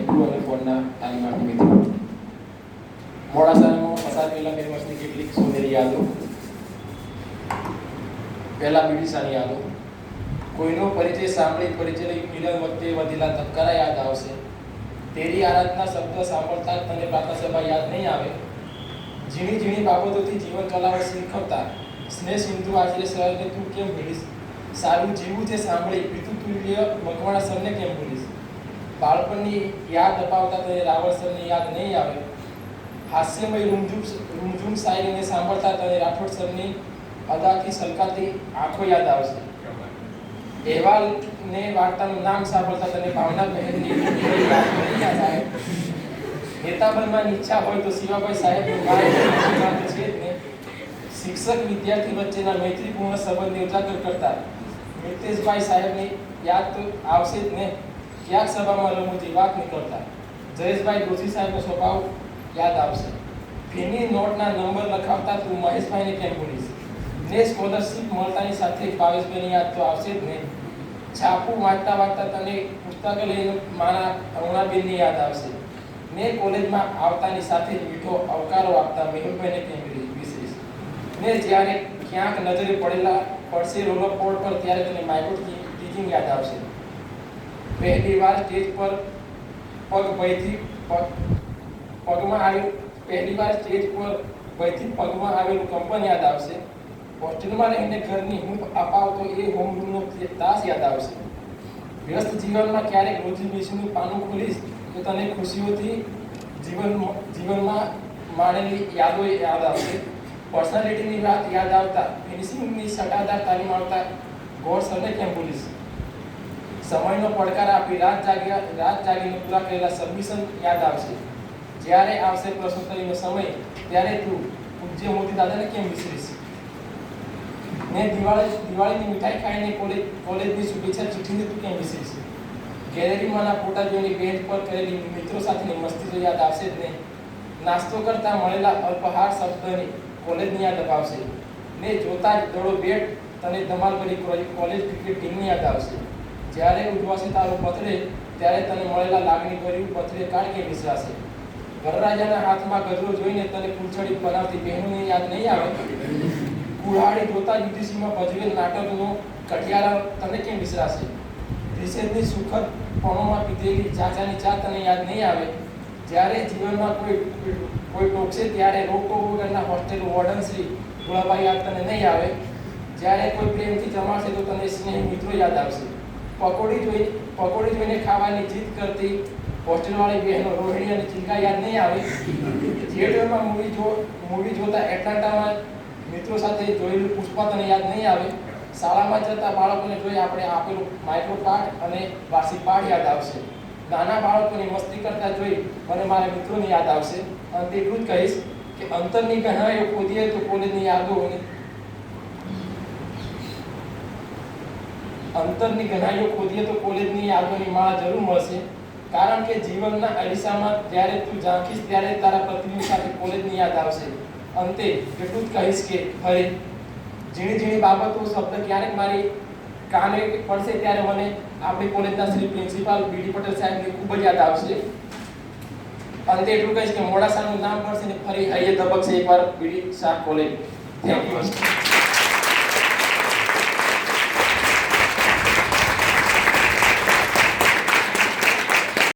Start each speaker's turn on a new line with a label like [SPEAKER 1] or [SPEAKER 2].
[SPEAKER 1] અને ફોનના તાલીમાર્થી મિત્રો. મોડાસાનો પસાર થયેલા બે કેટલીક સોનેરી યાદો. પહેલા બીડીસાની યાદો. કોઈનો પરિચય સાંભળી પરિચય મિલન વખતે વધેલા ધબકારા યાદ આવશે. તેરી આરાધના શબ્દ સાંભળતા તને પ્રાર્થના યાદ નહીં આવે. ઝીણી ઝીણી બાબતોથી જીવન ચલાવવા શીખવતા સ્નેહ સિંધુ આશરે સરને તું કેમ ભૂલીશ? સારું જીવું છે સાંભળી પિતુ તુલ્ય મકવાણા સરને કેમ ભૂલીશ? બાળપણની યાદ અપાવતા તને રાવળ સરની યાદ નહીં આવે. હાસ્યમય રૂમઝૂમ રૂમઝૂમ શાયરીને સાંભળતા તને રાઠોડ સરની અદાથી સલકાતી આંખો યાદ આવશે. અહેવાલ ને વાર્તાનું નામ સાંભળતા તને ભાવના બહેનની યાદ આવે. ઈચ્છા હોય તો શિવાભાઈ સાહેબનું વાત છે ને. શિક્ષક વિદ્યાર્થી વચ્ચેના મૈત્રીપૂર્ણ સંબંધને ઉજાગર કરતા મિતેશભાઈ સાહેબની યાદ તો આવશે જ ને. ક્યાંક સભામાં રમૂજી વાત નીકળતા. જયેશભાઈ દોશી સાહેબનો સ્વભાવ યાદ આવશે. ફીની નોટના નંબર લખાવતા તું મહેશભાઈને કેમ ભૂલીશ? ને સ્કોલરશીપ મળતાની સાથે ભાવેશભાઈની યાદ તો આવશે જ નહીં છાપું વાંચતા વાંચતા તને પુસ્તક લઈને મારા અરુણાબેનની યાદ આવશે. ને કોલેજમાં આવતાની સાથે જ મીઠો આવકારો આપતા મેહુલભાઈને કેમ વિશેષ ને જ્યારે ક્યાંક નજરે પડેલા પડશે રોલર બોર્ડ પર ત્યારે તને માઇક્રો ટીચિંગ યાદ આવશે. પહેલી વાર સ્ટેજ પર પગ ભયથી પગ, પગમાં આવ્યું પહેલી વાર સ્ટેજ પર ભયથી પગમાં આવેલું કંપન યાદ આવશે. હોસ્ટેલમાં રહીને ઘરની હૂંફ અપાવતો એ હોમરૂમનો તાસ યાદ આવશે. વ્યસ્ત જીવનમાં ક્યારેક રોજી બેસીનું પાનું ખોલીશ તો તને ખુશીઓથી જીવન, જીવનમાં માણેલી યાદો યાદ આવશે. પર્સનાલિટીની વાત યાદ આવતા ફિનિશિંગની સટાદાર તાલીમ આવતા ગોળ સરને કેમ ભૂલીશ સમયનો પડકાર આપી રાત જાગ્યા રાત જાગીને પૂરા કરેલા સબમિશન યાદ આવશે. જ્યારે આવશે પ્રશ્નોત્તરીનો સમય, ત્યારે તું પૂજ્ય મોદી દાદાને કેમ વિસરીશ? ને દિવાળી દિવાળીની મીઠાઈ ખાઈને કોલેજ કોલેજની શુભેચ્છા ચિઠ્ઠીને તું કેમ વિસરીશ? ગેલેરીમાંના ફોટા જોઈને બેન્ચ પર કરેલી મિત્રો સાથેની મસ્તી તો યાદ આવશે જ નહીં. નાસ્તો કરતા મળેલા અલ્પહાર શબ્દની કોલેજની યાદ અપાવશે. ને જોતા જ દડો બેટ તને ધમાલ કરી કોલેજ ક્રિકેટ ટીમની યાદ આવશે. જ્યારે ઉજવાશે તારો પથરે, ત્યારે તને મળેલા લાગણી ભર્યું પથરે કાર્ડ કે વિસરાશે. વરરાજાના હાથમાં ગજરો જોઈને તને ફૂલછડી બનાવતી બહેનોને યાદ નહીં આવે? કુહાડી જોતા યુધિસીમાં ભજવેલ નાટકનો કઠિયારા તને કેમ વિસરાશે? રિસેસની સુખદ પણોમાં પીધેલી ચાચાની ચા તને યાદ નહીં આવે? જ્યારે જીવનમાં કોઈ કોઈ ટોકશે ત્યારે રોકો વગરના હોસ્ટેલ વોર્ડન શ્રી ગુળાભાઈ યાદ તને નહીં આવે? જ્યારે કોઈ પ્રેમથી જમાશે તો તને સ્નેહ મિત્રો યાદ આવશે. પકોડી જોઈ પકોડી જોઈને ખાવાની જીદ કરતી હોસ્ટેલવાળી બહેનો રોહિણી અને ચિંકા યાદ નહીં આવે. થિયેટરમાં મૂવી જો મૂવી જોતા એટલાન્ટામાં મિત્રો સાથે જોયેલું પુષ્પા તને યાદ નહીં આવે. શાળામાં જતા બાળકોને જોઈ આપણે આપેલું માઇક્રો પાઠ અને વાર્ષિક પાઠ યાદ આવશે. નાના બાળકોની મસ્તી કરતા જોઈ મને મારા મિત્રોની યાદ આવશે. અને તેટલું જ કહીશ કે અંતરની ગહનાઈઓ ખોદીએ તો કોલેજની યાદો અને અંતરની ગહનાઈઓ ખોદીએ તો કોલેજની આગળની માળા જરૂર મળશે. કારણ કે જીવનના અરીસામાં જ્યારે તું ઝાંખીશ ત્યારે તારા પત્ની સાથે કોલેજની યાદ આવશે. અંતે એટલું જ કહીશ કે હરે ઝીણી ઝીણી બાબતો શબ્દ ક્યારેક મારી કાને પડશે ત્યારે મને આપણી કોલેજના શ્રી પ્રિન્સિપાલ બીડી પટેલ સાહેબની ખૂબ જ યાદ આવશે. અંતે એટલું કહીશ કે મોડાસાનું નામ પડશે ને ફરી હૈયે ધબકશે એકવાર BD Shah college. Thank you